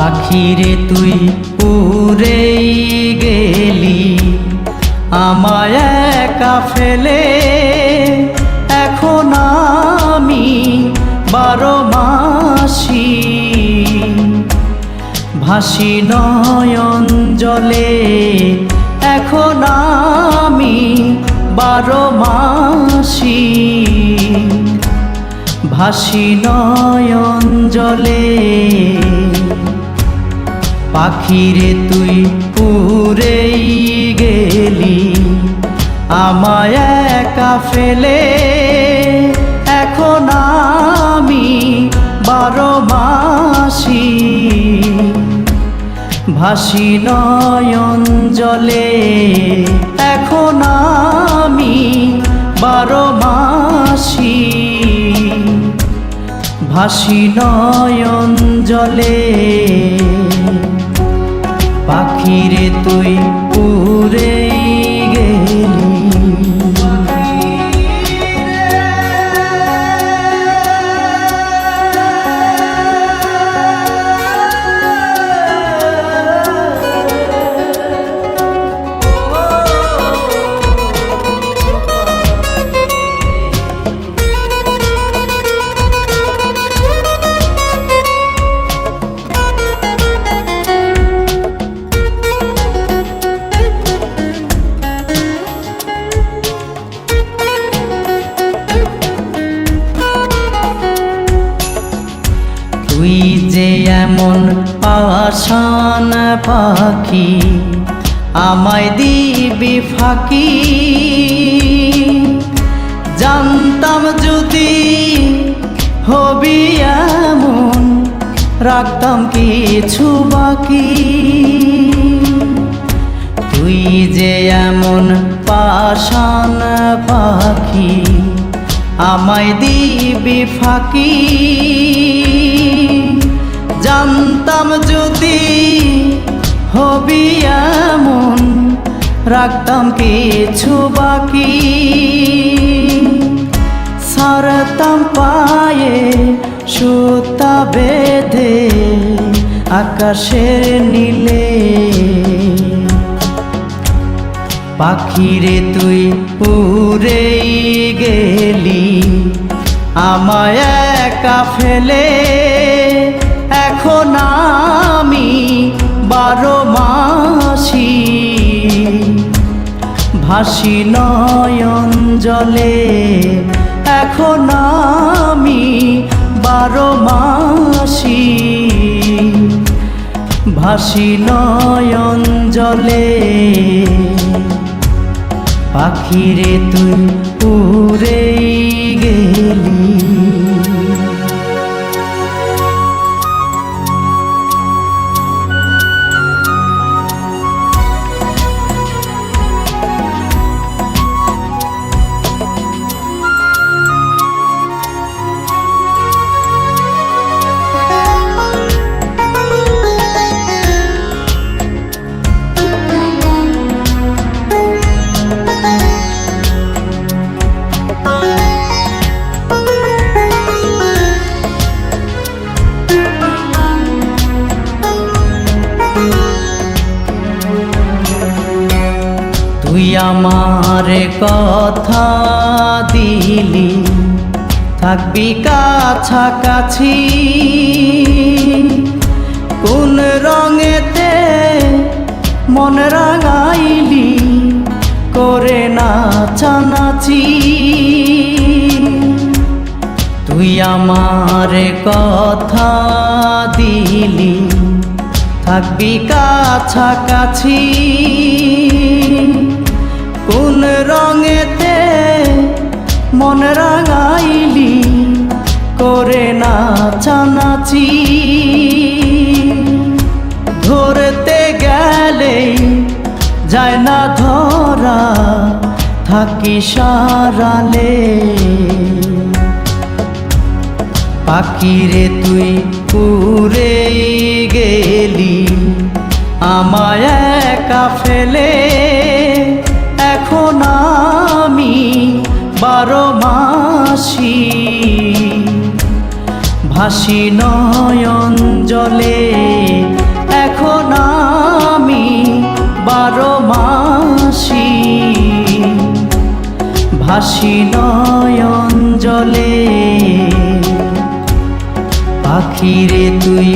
পাখিরে তুই উড়েই গেলি, আমায় একা ফেলে। এখন আমি বারো মাসি। ভাসি নয়ন জলে, এখন আমি বারো মাসি। ভাসি নয়ন জলে পাখিরে তুই পুরেই গেলি। আমায় একা ফেলে এখন আমি বারো মাসি। ভাসি নয়ন জলে এখন আমি বারো মাসি। ভাসি নয়ন জলে পাখিরে তুই উড়ে তুই যে এমন পাশান পাখি, আমায় দিবি ফাঁকি। জানতাম যদি হবি এমন, রাখতাম কিছু বাকি। তুই যে এমন পাশান পাখি, আমায় দিবি ফাঁকি। জানতাম যদি হবি এমন, রাখতাম কিছু বাকি। সারতাম পায়ে সুতা বেঁধে আকাশের নীলে। পাখিরে তুই উড়েই গেলি, আমায় একা ফেলে। বারো মাসি। ভাসি নয়ন জলে, এখন আমি বারো মাসি। ভাসি নয়ন জলে, পাখিরে তুই উড়ে গেলি। তুই আমার কথা দিলি, থাকবি কাছাকাছি। কোন রঙেতে মন রাঙাইলি, করে নাচানাচি তুই আমার কথা দিলি, থাকবি কাছাকাছি। কোন রঙেতে মন রাঙাইলি, করে নাচানাচি ধরতে গেলে যায় না ধরা, থাকি সারালে। পাখিরে তুই পুরে গেলি, আমায় একা ফেলে। বারো মাসি ভাসি নয়ন জলে। এখন আমি বারো মাসি ভাসি নয়ন জলে। পাখিরে তুই